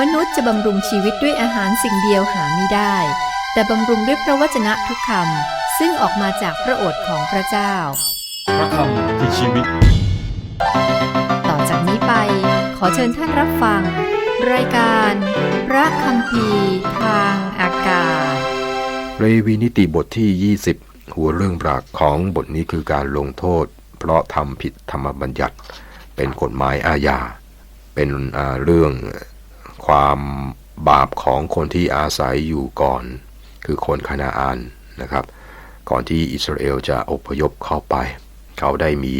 มนุษย์จะบำรุงชีวิตด้วยอาหารสิ่งเดียวหาไม่ได้ แต่บำรุงด้วยพระวจนะทุกคำซึ่งออกมาจากพระโอษฐ์ของพระเจ้า พระคำคือชีวิต ต่อจากนี้ไป ขอเชิญท่านรับฟัง รายการ พระคำพีร์ทางอากาศ เรวีนิติบทที่ 20 หัวเรื่องหลักของบทนี้คือการลงโทษ เพราะทำผิดธรรมบัญญัติ เป็นกฎหมายอาญา เป็นอ่าเรื่อง ความบาปของคนที่อาศัยอยู่ก่อน คือคนคานาอานนะครับ ก่อนที่อิสราเอลจะอพยพเข้าไป เขาได้มี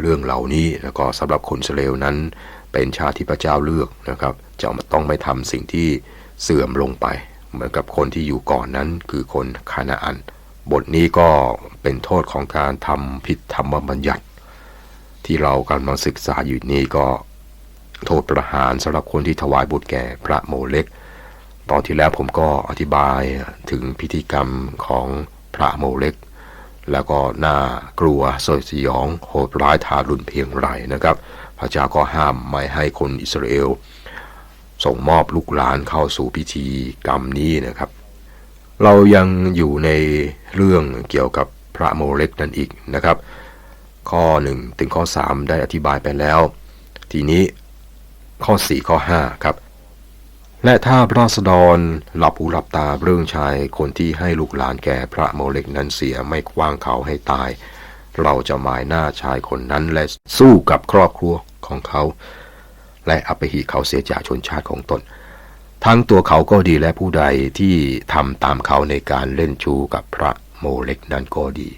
เรื่องเหล่านี้แล้วก็สำหรับคนอิสราเอลนั้นเป็นชาติที่พระเจ้าเลือกนะครับ จะต้องไม่ทำสิ่งที่เสื่อมลงไป เหมือนกับคนที่อยู่ก่อนนั้นคือคนคานาอัน บทนี้ก็เป็นโทษของการทำผิดธรรมบัญญัติ ที่เรากำลังศึกษาอยู่นี้ก็ โทษประหารสำหรับคนที่ถวายบุตรแก่พระโมเลกตอนที่แล้วผมก็อธิบายถึงพิธีกรรมของพระโมเลกแล้วก็น่ากลัวสยดสยองโหดร้ายทารุณเพียงไรนะครับ พระเจ้าก็ห้ามไม่ให้คนอิสราเอล ส่งมอบลูกหลานเข้าสู่พิธีกรรมนี้นะครับ เรายังอยู่ในเรื่องเกี่ยวกับพระโมเลกนั่นอีกนะครับ ข้อ 1 ถึงข้อ 3 ได้อธิบายไปแล้ว ทีนี้ ข้อ 4 ข้อ 5 ครับ และถ้าราษฎรหลับหูหลับตาเรื่องชายคนที่ให้ลูกหลานแก่พระโมเลกนั้นเสียไม่คว้างเขาให้ตาย เราจะหมายหน้าชายคนนั้นและสู้กับครอบครัวของเขา และอภิหิเขาเสียจากชนชาติของตน ทั้งตัวเขาก็ดีและผู้ใดที่ทำตามเขาในการเล่นชูกับพระโมเลกนั้นก็ดี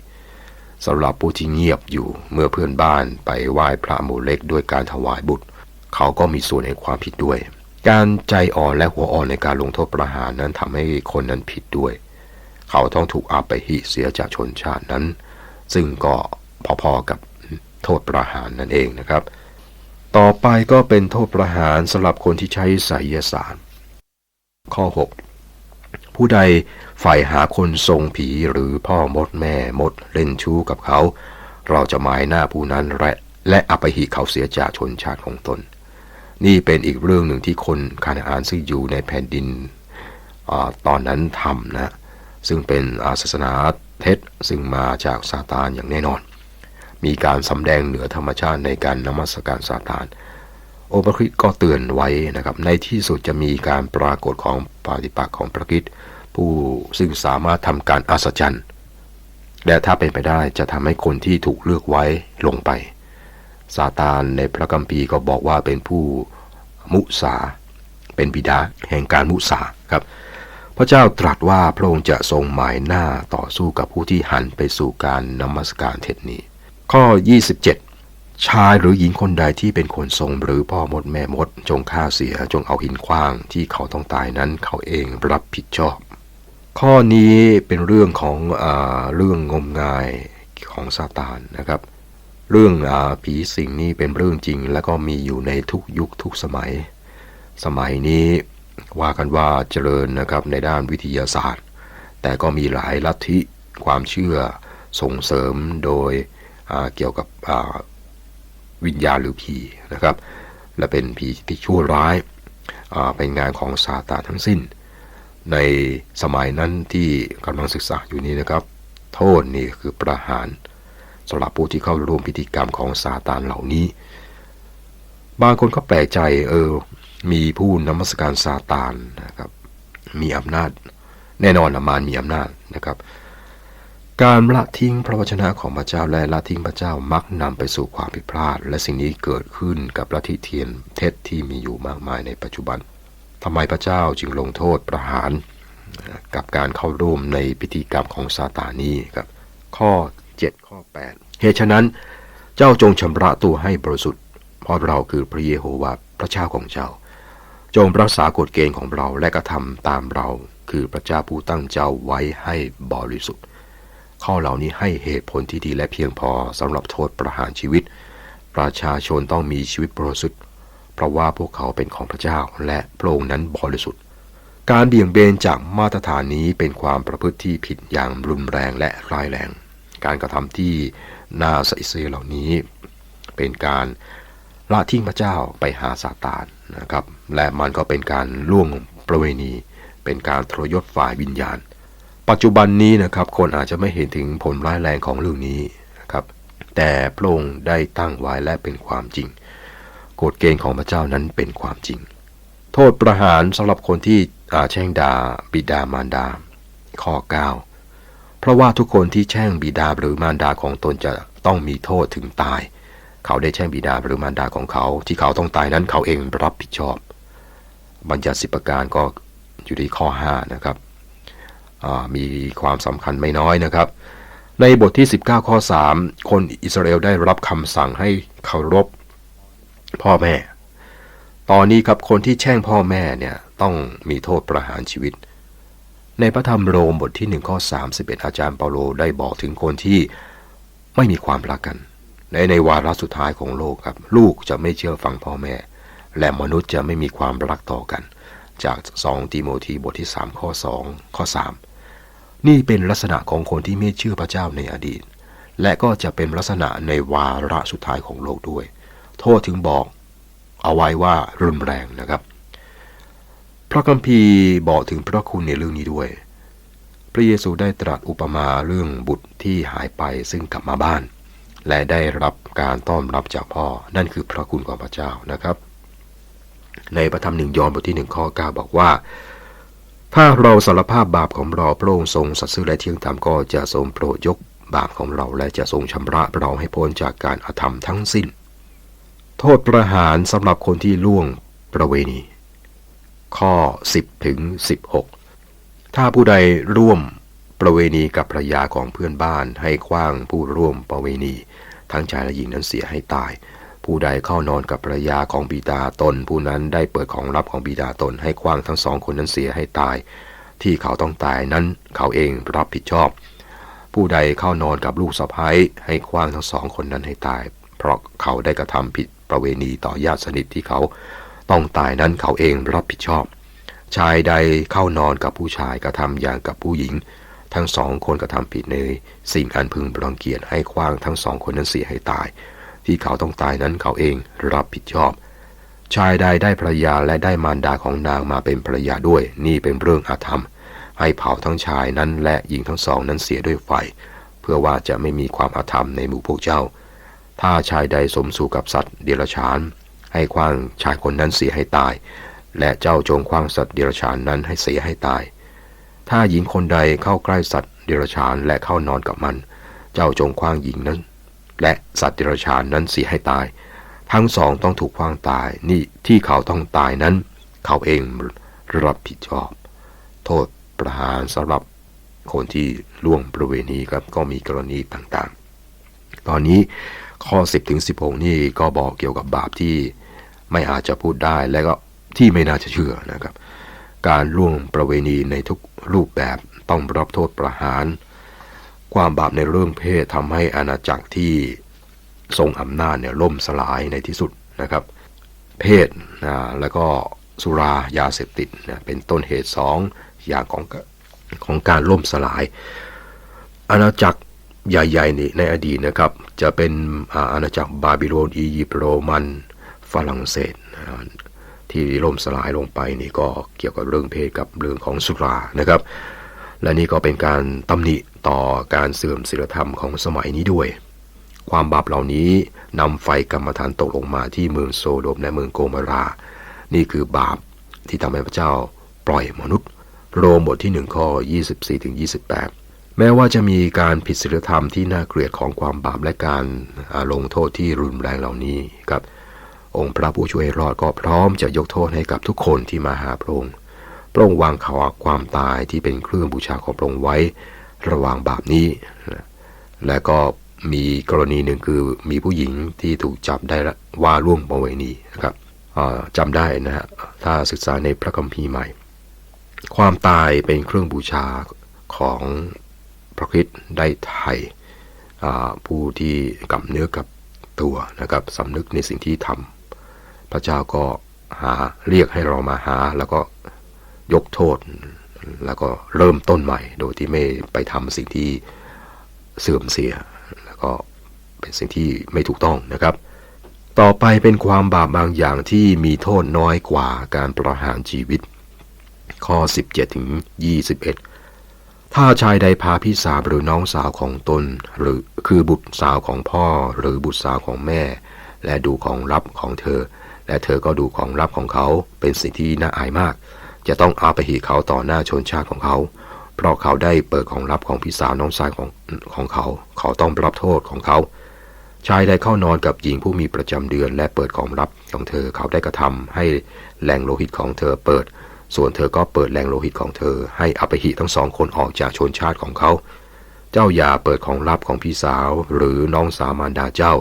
สำหรับผู้ที่เงียบอยู่เมื่อเพื่อนบ้านไปไหว้พระโมเลกด้วยการถวายบุตร เขาก็มีส่วนในความผิดด้วย การใจอ่อนและหัวอ่อนในการลงโทษประหารนั้นทำให้คนนั้นผิดด้วย เขาต้องถูกอาไปหิเสียจากชนชาตินั้น ซึ่งก็พอๆกับโทษประหารนั่นเองนะครับ ต่อไปก็เป็นโทษประหารสำหรับคนที่ใช้ไสยศาสตร์ ข้อ 6 ผู้ใดใฝ่หาคนทรงผีหรือพ่อมดแม่มดเล่นชู้กับเขา เราจะหมายหน้าผู้นั้นและและอภัยหิเขาเสียจากชนชาติของตน นี่เป็นอีกเรื่องหนึ่งที่คนคานาอานซึ่งอยู่ในแผ่นดินอตอนนั้นทำนะซึ่งเป็นศาสนาเท็จซึ่งมาจากซาตานอย่างแน่นอน มีการสำแดงเหนือธรรมชาติในการนมัสการซาตาน โอปคริสก็เตือนไว้นะครับ ในที่สุดจะมีการปรากฏของปฏิปักษ์ของพระคริสต์ผู้ซึ่งสามารถทำการอัศจรรย์ และถ้าเป็นไปได้จะทำให้คนที่ถูกเลือกไว้ลงไป ซาตานในพระคัมภีร์ก็บอกว่าเป็นผู้มุสา เป็นบิดาแห่งการมุสาครับ พระเจ้าตรัสว่าพระองค์จะทรงหมายหน้าต่อสู้กับผู้ที่หันไปสู่การนมัสการเท็จนี้ ข้อ 27 ชายหรือหญิงคนใดที่เป็นคนทรงหรือพ่อมดแม่มด จงฆ่าเสียจงเอาหินขว้างที่เขาต้องตายนั้นเขาเองรับผิดชอบ ข้อนี้เป็นเรื่องของอเรื่องงมงายของซาตานนะครับ เรื่องอาผีสิงนี่เป็นเรื่องจริง และก็มีอยู่ในทุกยุคทุกสมัย สมัยนี้ว่ากันว่าเจริญนะครับในด้านวิทยาศาสตร์ แต่ก็มีหลายลัทธิความเชื่อส่งเสริมโดยเกี่ยวกับวิญญาณหรือผีนะครับ และเป็นผีที่ชั่วร้ายาเป็นงานของซาตานทั้งสิ้น ในสมัยนั้นที่กำลังศึกษาอยู่นี้นะครับ โทษนี่คือประหาร สำหรับผู้ที่เข้าร่วมพิธีกรรมของซาตานเหล่านี้ บางคนก็แปลกใจเออ มีผู้นมัสการซาตานนะครับ มีอำนาจ แน่นอนมารมีอำนาจนะครับ การละทิ้งพระวจนะของพระเจ้าและละทิ้งพระเจ้ามักนำไปสู่ความผิดพลาด และสิ่งนี้เกิดขึ้นกับลัทธิเทียนเท็จที่มีอยู่มากมายในปัจจุบันทำไมพระเจ้าจึงลงโทษประหารกับการเข้าร่วมในพิธีกรรมของซาตานนี้ครับ ข้อ 7 ข้อ 8 เหตุฉะนั้น เจ้าจงชำระตัวให้บริสุทธิ์ เพราะเราคือพระเยโฮวาห์พระเจ้าของเจ้า จงรักษากฎเกณฑ์ของเราและกระทำตามเรา คือพระเจ้าผู้ตั้งเจ้าไว้ให้บริสุทธิ์ ข้อเหล่านี้ให้เหตุผลที่ดีและเพียงพอสำหรับโทษประหารชีวิต ประชาชนต้องมีชีวิตบริสุทธิ์เพราะว่าพวกเขาเป็นของพระเจ้าและพระองค์นั้นบริสุทธิ์การเบี่ยงเบนจากมาตรฐานนี้เป็นความประพฤติที่ผิดอย่างรุนแรงและร้ายแรง การกระทำที่น่าใส่เสียเหล่านี้ เป็นการละทิ้งพระเจ้าไปหาซาตานนะครับ และมันก็เป็นการล่วงประเวณี เป็นการทรยศฝ่ายวิญญาณ ปัจจุบันนี้นะครับคนอาจจะไม่เห็นถึงผลร้ายแรงของเรื่องนี้นะครับ แต่พระองค์ได้ตั้งไว้และเป็นความจริงกฎเกณฑ์ของพระเจ้านั้นเป็นความจริง โทษประหารสำหรับคนที่แช่งดาบิดามารดา ข้อ 9 เพราะว่าทุกคนที่แช่งบิดาหรือมารดาของตนจะต้องมีโทษถึงตาย เขาได้แช่งบิดาหรือมารดาของเขา ที่เขาต้องตายนั้นเขาเองรับผิดชอบ บัญญัติสิบประการก็อยู่ที่ข้อ5นะครับมีความสำคัญไม่น้อยนะครับ ในบทที่ 19 ข้อ 3 คนอิสราเอลได้รับคำสั่งให้เคารพพ่อแม่ ตอนนี้ครับคนที่แช่งพ่อแม่เนี่ยต้องมีโทษประหารชีวิต ในพระธรรมโรมบทที่1ข้อ31 อาจารย์เปาโลได้บอกถึงคนที่ไม่มีความรักกัน ในในวาระสุดท้ายของโลกครับ ลูกจะไม่เชื่อฟังพ่อแม่ และมนุษย์จะไม่มีความรักต่อกัน จาก 2 ติโมธีบทที่ 3 ข้อ 2 ข้อ 3 นี่เป็นลักษณะของคนที่ไม่เชื่อพระเจ้าในอดีต และก็จะเป็นลักษณะในวาระสุดท้ายของโลกด้วย โทษถึงบอกเอาไว้ว่ารุนแรงนะครับ พระคัมภีร์บอกถึงพระคุณในเรื่องนี้ด้วย พระเยซูได้ตรัสอุปมาเรื่องบุตรที่หายไปซึ่งกลับมาบ้าน และได้รับการต้อนรับจากพ่อ นั่นคือพระคุณของพระเจ้านะครับ ในพระธรรมหนึ่งยอห์นบทที่หนึ่งข้อ9บอกว่า ถ้าเราสารภาพบาปของเราพระองค์ทรงสัตย์ซื่อและเที่ยงธรรมก็จะทรงโปรดยกบาปของเราและจะทรงชำระเราให้พ้นจากการอาธรรมทั้งสิ้น โทษประหารสำหรับคนที่ล่วงประเวณี ข้อ 10ถึง16 ถ้าผู้ใดร่วมประเวณีกับภรรยาของเพื่อนบ้านให้คว้างผู้ร่วมประเวณี ทั้งชายและหญิงนั้นเสียให้ตาย ผู้ใดเข้านอนกับภรรยาของบิดาตน ผู้นั้นได้เปิดของลับของบิดาตน ให้คว้างทั้งสองคนนั้นเสียให้ตาย ที่เขาต้องตายนั้นเขาเองรับผิดชอบ ผู้ใดเข้านอนกับลูกสะพ้ายให้คว้างทั้งสองคนนั้นให้ตาย เพราะเขาได้กระทำผิดประเวณีต่อญาติสนิทที่เขา ต้องตายนั้นเขาเองรับผิดชอบ ชายใดเข้านอนกับผู้ชายกระทำอย่างกับผู้หญิง ทั้งสองคนกระทำผิดในสิ่งอันพึงรังเกียจให้คว้างทั้งสองคนนั้นเสียให้ตาย ที่เขาต้องตายนั้นเขาเองรับผิดชอบ ชายใดได้ภรรยาและได้มารดาของนางมาเป็นภรรยาด้วย นี่เป็นเรื่องอาธรรม ให้เผาทั้งชายนั้นและหญิงทั้งสองนั้นเสียด้วยไฟ เพื่อว่าจะไม่มีความอาธรรมในหมู่พวกเจ้า ถ้าชายใดสมสู่กับสัตว์เดรัจฉาน ให้คว้างชายคนนั้นเสียให้ตาย และเจ้าจงคว้างสัตว์เดรัจฉานนั้นให้เสียให้ตาย ถ้าหญิงคนใดเข้าใกล้สัตว์เดรัจฉานและเข้านอนกับมัน เจ้าจงคว้างหญิงนั้น และสัตว์เดรัจฉานนั้นเสียให้ตาย ทั้งสองต้องถูกคว้างตาย นี่ที่เขาต้องตายนั้น เขาเองรับผิดชอบ โทษประหารสำหรับคนที่ล่วงประเวณีครับก็มีกรณีต่างๆ ตอนนี้ข้อ 10ถึง16 นี่ก็บอกเกี่ยวกับบาปที่ ไม่อาจจะพูดได้และก็ที่ไม่น่าจะเชื่อนะครับ การล่วงประเวณีในทุกรูปแบบต้องรับโทษประหาร ความบาปในเรื่องเพศทำให้อาณาจักรที่ทรงอำนาจเนี่ยล่มสลายในที่สุดนะครับ เพศนะแล้วก็สุรายาเสพติดนะเป็นต้นเหตุสองอย่างของของการล่มสลาย อาณาจักรใหญ่ๆนี่ในอดีตนะครับ จะเป็นอาอาณาจักรบาบิโลนอียิปต์โรมัน ฝรั่งเศสที่ล่มสลายลงไปนี่ก็เกี่ยวกับเรื่องเพศกับเรื่องของสุรานะครับ และนี่ก็เป็นการตำหนิต่อการเสื่อมศีลธรรมของสมัยนี้ด้วย ความบาปเหล่านี้นำไฟกรรมฐานตกลงมาที่เมืองโซโดมและเมืองโกมารา นี่คือบาปที่ทำให้พระเจ้าปล่อยมนุษย์ โรมบทที่1ข้อ24ถึง28 แม้ว่าจะมีการผิดศีลธรรมที่น่าเกลียดของความบาปและการลงโทษที่รุนแรงเหล่านี้ครับ องค์พระผู้ช่วยรอดก็พร้อมจะยกโทษให้กับทุกคนที่มาหาพระองค์ พระองค์วางข่าวความตายที่เป็นเครื่องบูชาของพระองค์ไว้ ระหว่างบาปนี้ และก็มีกรณีหนึ่งคือมีผู้หญิงที่ถูกจับได้ว่าร่วงประเวณีนะครับอ่าจำได้นะฮะถ้าศึกษาในพระคัมภีร์ใหม่ ความตายเป็นเครื่องบูชาของพระคริสต์ได้ไถ่ผู้ที่กับเนื้อกับตัวนะครับสำนึกในสิ่งที่ทำ พระเจ้าก็หาเรียกให้เรามาหา แล้วก็ยกโทษ แล้วก็เริ่มต้นใหม่ โดยที่ไม่ไปทำสิ่งที่เสื่อมเสีย แล้วก็เป็นสิ่งที่ไม่ถูกต้องนะครับ ต่อไปเป็นความบาปบางอย่างที่มีโทษน้อยกว่าการประหารชีวิต ข้อ 17ถึง21 ถ้าชายใดพาพี่สาวหรือน้องสาวของตน หรือคือบุตรสาวของพ่อหรือบุตรสาวของแม่ และดูของลับของเธอ และเธอก็ดูของลับของเขาเป็นสิ่งที่น่าอายมาก จะต้องอาไปหีเขาต่อหน้าชนชาติของเขา เพราะเขาได้เปิดของลับของพี่สาวน้องชายของของเขา เขาต้องรับโทษของเขา ชายใดเข้านอนกับหญิงผู้มีประจำเดือน และเปิดของลับของเธอเขาได้กระทำให้แหล่งโลหิตของเธอเปิด ส่วนเธอก็เปิดแหล่งโลหิตของเธอ ให้อปหิทั้งสองคนออกจากชนชาติของเขา เจ้าอย่าเปิดของลับของพี่สาวหรือน้องสาวมารดาเจ้า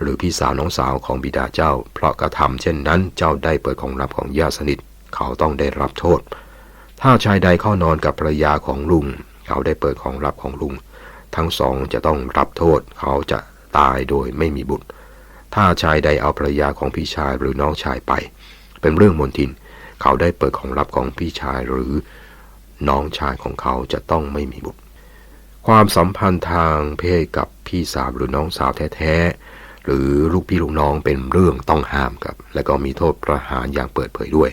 หรือพี่สาวน้องสาวของบิดาเจ้า เพราะกระทำเช่นนั้นเจ้าได้เปิดของลับของญาติสนิท เขาต้องได้รับโทษ ถ้าชายใดเข้านอนกับภรรยาของลุง เขาได้เปิดของลับของลุง ทั้งสองจะต้องรับโทษ เขาจะตายโดยไม่มีบุตร ถ้าชายใดเอาภรรยาของพี่ชายหรือน้องชายไป เป็นเรื่องมนทิน เขาได้เปิดของลับของพี่ชายหรือน้องชายของเขาจะต้องไม่มีบุตร ความสัมพันธ์ทางเพศกับพี่สาวหรือน้องสาวแท้ๆหรือลูกพี่ลูกน้องเป็นเรื่องต้องห้ามครับ และก็มีโทษประหารอย่างเปิดเผยด้วย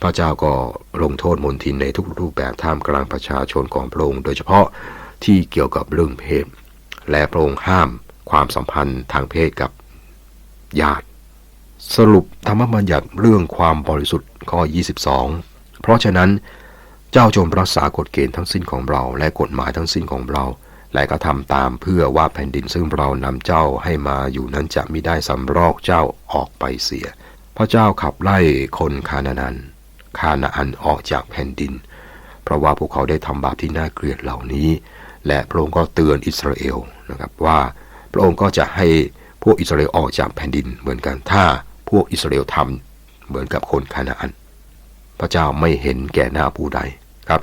พระเจ้าก็ลงโทษมนทินในทุกรูปแบบท่ามกลางประชาชนของพระองค์โดยเฉพาะที่เกี่ยวกับเรื่องเพศ และพระองค์ห้ามความสัมพันธ์ทางเพศกับญาติ สรุปธรรมบัญญัติเรื่องความบริสุทธิ์ข้อ 22 เพราะฉะนั้น เจ้าจงรักษากฎเกณฑ์ทั้งสิ้นของเรา และกฎหมายทั้งสิ้นของเรา และก็ทำตามเพื่อว่าแผ่นดินซึ่งเรานำเจ้าให้มาอยู่นั้นจะไมิได้สำรอกเจ้าออกไปเสีย พระเจ้าขับไล่คนคานานันคานาอันออกจากแผ่นดิน เพราะว่าพวกเขาได้ทำบาปที่น่าเกลียดเหล่านี้ และพระองค์ก็เตือนอิสราเอลนะครับว่าพระองค์ก็จะให้พวกอิสราเอลออกจากแผ่นดินเหมือนกันถ้าพวกอิสราเอลทำเหมือนกับคนคานาอัน พระเจ้าไม่เห็นแก่หน้าผู้ใด ครับ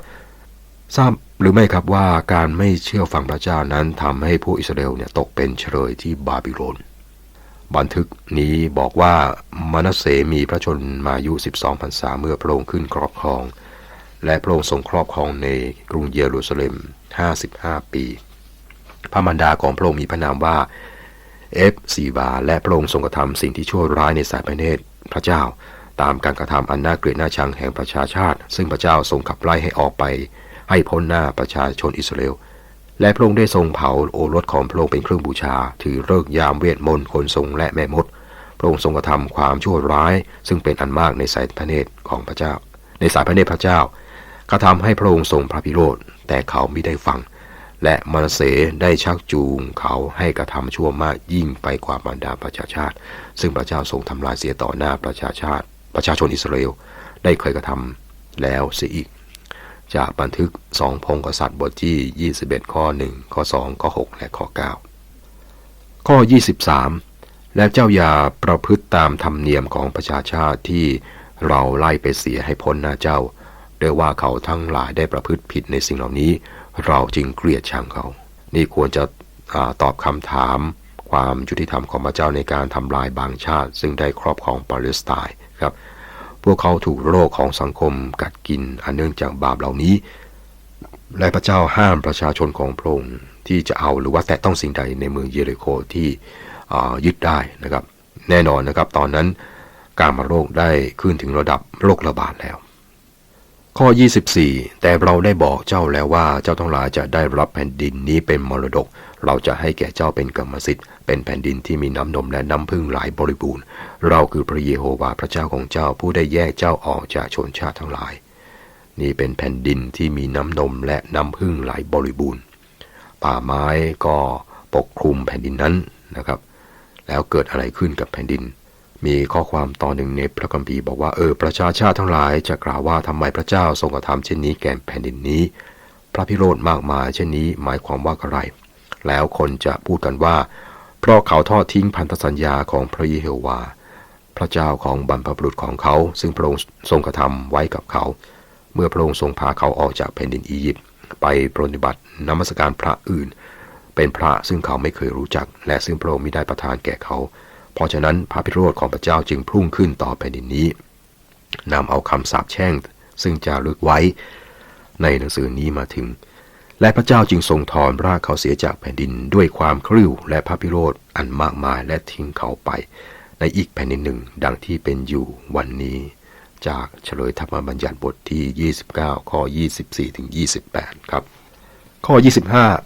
ทราบหรือไม่ครับว่าการไม่เชื่อฟังพระเจ้านั้นทำให้พวกอิสราเอลเนี่ยตกเป็นเฉลยที่บาบิโลน บันทึกนี้บอกว่ามนัสเสมีพระชนมายุ 12พรรษาเมื่อพระองค์ขึ้นครอบครอง และพระองค์ทรงครอบครองในกรุงเยรูซาเล็ม 55 ปี พระมารดาของพระองค์มีพระนามว่าเอฟซีบา และพระองค์ทรงกระทำสิ่งที่ชั่วร้ายในสายพระเนตรพระเจ้า ตามการกระทำอันน่าเกลียดน่าชังแห่งประชาชาติ ซึ่งพระเจ้าทรงขับไล่ให้ออกไป ให้พ้นหน้าประชาชนอิสราเอลและพระองค์ได้ทรงเผาโอรสของพระองค์เป็นเครื่องบูชา ถือเลิกยามเวทมนต์คนทรงและแม่มด พระองค์ทรงกระทำความชั่วร้าย ซึ่งเป็นอันมากในสายพระเนตรของพระเจ้า ในสายพระเนตรพระเจ้ากระทำให้พระองค์ทรงพระพิโรธแต่เขาไม่ได้ฟัง และมนาเสได้ชักจูงเขาให้กระทำชั่วมากยิ่งไปกว่าบรรดาประชาชาติ ซึ่งพระเจ้าทรงทำลายเสียต่อหน้าประชาชาติ ประชาชนอิสราเอลได้เคยกระทำแล้วเสียอีก จากบันทึกสองพงกษัตริย์บทที่ 21 ข้อ 1 ข้อ 2 ข้อ 6 และข้อ 9 ข้อ 23 และเจ้าอย่าประพฤติตามธรรมเนียมของประชาชาติที่เราไล่ไปเสียให้พ้นหน้าเจ้าด้วยว่าเขาทั้งหลายได้ประพฤติผิดในสิ่งเหล่านี้ เราจึงเกลียดชังเขา นี่ควรจะอตอบคำถามความยุติธรรมของพระเจ้าในการทำลายบางชาติ ซึ่งได้ครอบครองปาเลสไตน์ ครับ พวกเขาถูกโรคของสังคมกัดกินอันเนื่องจากบาปเหล่านี้ และพระเจ้าห้ามประชาชนของพระองค์ที่จะเอาหรือว่าแตะต้องสิ่งใดในเมืองเยเรโคที่ยึดได้นะครับ แน่นอนนะครับตอนนั้นการมาโรคได้ขึ้นถึงระดับโรคระบาดแล้ว ข้อ 24 แต่เราได้บอกเจ้าแล้วว่าเจ้าทั้งหลายจะได้รับแผ่นดินนี้เป็นมรดก เราจะให้แก่เจ้าเป็นกรรมสิทธิ์ เป็นแผ่นดินที่มีน้ำนมและน้ำพึ่งหลายบริบูรณ์ เราคือพระเยโฮวาห์พระเจ้าของเจ้าผู้ได้แยกเจ้าออกจากชนชาติทั้งหลาย นี่เป็นแผ่นดินที่มีน้ำนมและน้ำพึ่งหลายบริบูรณ์ ป่าไม้ก็ปกคลุมแผ่นดินนั้นนะครับ แล้วเกิดอะไรขึ้นกับแผ่นดิน มีข้อความตอนหนึ่งในพระคัมภีร์บอกว่าเออประชาชาติทั้งหลายจะกล่าวว่าทำไมพระเจ้าทรงกระทำเช่นนี้แก่แผ่นดินนี้ พระพิโรธมากมายเช่นนี้หมายความว่าอะไร แล้วคนจะพูดกันว่า เพราะเขาทอดทิ้งพันธสัญญาของพระเยโฮวา พระเจ้าของบรรพบุรุษของเขา ซึ่งพระองค์ทรงกระทำไว้กับเขา เมื่อพระองค์ทรงพาเขาออกจากแผ่นดินอียิปต์ไปปรนนิบัตินมัสการพระอื่น เป็นพระซึ่งเขาไม่เคยรู้จัก และซึ่งพระองค์ไม่ได้ประทานแก่เขา เพราะฉะนั้นพระพิโรธของพระเจ้าจึงพุ่งขึ้นต่อแผ่นดินนี้นำเอาคำสาปแช่งซึ่งจะลึกไว้ ในหนังสือนี้มาถึง และพระเจ้าจึงทรงถอนรากเขาเสียจากแผ่นดินด้วยความคริ้วและพระพิโรธอันมากมายและทิ้งเขาไป ในอีกแผ่นดินหนึ่งดังที่เป็นอยู่วันนี้ จากเฉลยธรรมบัญญัติบทที่ 29 ข้อ 24 ถึง 28 ครับ ข้อ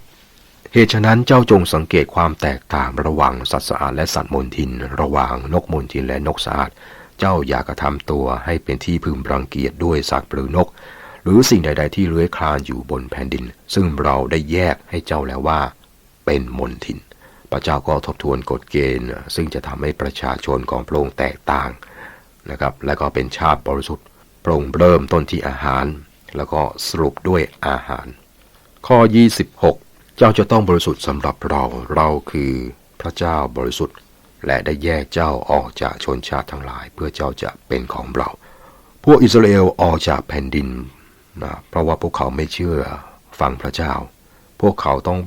25 เหตุฉะนั้นเจ้าจงสังเกตความแตกต่างระหว่างสัตว์สะอาดและสัตว์มนทิน ระหว่างนกมนทินและนกสะอาด เจ้าอย่ากระทำตัวให้เป็นที่พึงรังเกียจด้วยสัตว์หรือนก หรือสิ่งใด ๆ ที่เลื้อยคลานอยู่บนแผ่นดิน ซึ่งเราได้แยกให้เจ้าแล้วว่า เป็นมนทิน พระเจ้าก็ทบทวนกฎเกณฑ์ ซึ่งจะทำให้ประชาชนของพระองค์แตกต่างนะครับ และก็เป็นชาติบริสุทธิ์พระองค์เริ่มต้นที่อาหาร แล้วก็สรุปด้วยอาหาร ข้อ 26 เจ้าจะต้องบริสุทธิ์สำหรับเรา เราคือพระเจ้าบริสุทธิ์ และได้แยกเจ้าออกจากชนชาติทั้งหลาย เพื่อเจ้าจะเป็นของเรา พวกอิสราเอลออกจากแผ่นดิน นะเพราะว่าพวกเขาไม่เชื่อฟังพระเจ้า พวกเขาต้อง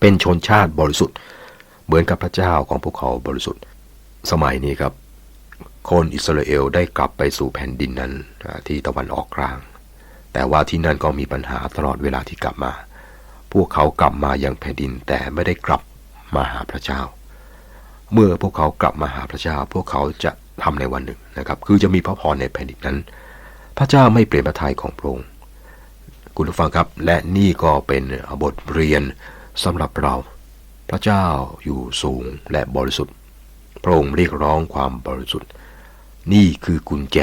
เป็นชนชาติบริสุทธิ์ เหมือนกับพระเจ้าของพวกเขาบริสุทธิ์ สมัยนี้ครับ คนอิสราเอลได้กลับไปสู่แผ่นดินนั้นที่ตะวันออกกลาง แต่ว่าที่นั่นก็มีปัญหาตลอดเวลาที่กลับมา พวกเขากลับมายังแผ่นดินแต่ไม่ได้กลับมาหาพระเจ้า เมื่อพวกเขากลับมาหาพระเจ้า พวกเขาจะทำในวันหนึ่งนะครับ คือจะมีพระพรในแผ่นดินนั้น พระเจ้าไม่เปลี่ยนพระทัยของพระองค์ คุณผู้ฟังครับ และนี่ก็เป็นบทเรียนสำหรับเรา พระเจ้าอยู่สูงและบริสุทธิ์ พระองค์เรียกร้องความบริสุทธิ์ นี่คือกุญแจ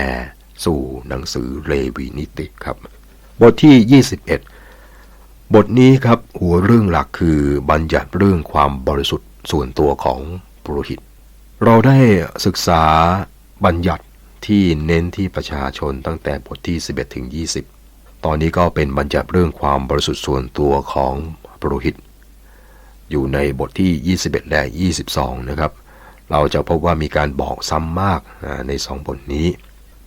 สู่หนังสือเลวีนิติครับ บทที่ 21 บทนี้ครับหัวเรื่องหลักคือบัญญัติเรื่องความบริสุทธิ์ส่วนตัวของปุโรหิต เราได้ศึกษาบัญญัติที่เน้นที่ประชาชนตั้งแต่บทที่ 11 ถึง 20 ตอนนี้ก็เป็นบัญญัติเรื่องความบริสุทธิ์ส่วนตัวของปุโรหิต อยู่ในบทที่ 21 และ 22 นะครับ เราจะพบว่ามีการบอกซ้ำมากในสองบทนี้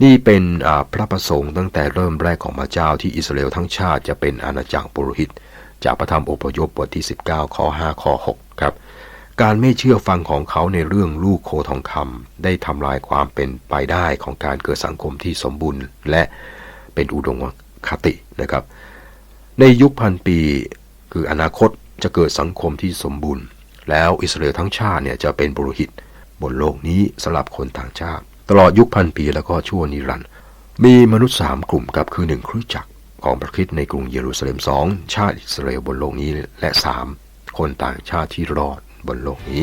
นี่เป็นพระประสงค์ตั้งแต่เริ่มแรกของพระเจ้าที่อิสราเอลทั้งชาติจะเป็นอาณาจักรปุโรหิต จากพระธรรมอพยพบทที่ 19 ข้อ 5 ข้อ 6 ครับการไม่เชื่อฟังของเขาในเรื่องลูกโคทองคำได้ทำลายความเป็นไปได้ของการเกิดสังคมที่สมบูรณ์ และเป็นอุดม คตินะครับ ในยุคพันปี คืออนาคตจะเกิดสังคมที่สมบูรณ์ แล้วอิสราเอลทั้งชาติเนี่ยจะเป็นบุรุหิต บนโลกนี้สำหรับคนต่างชาติ ตลอดยุคพันปีแล้วก็ชั่วนิรันดร์มีมนุษย์สามกลุ่มกับคือหนึ่งคริสจักรของพระคริสต์ในกรุงเยรูซาเล็มสองชาติอิสราเอลบนโลกนี้และสามคนต่างชาติที่รอดบนโลกนี้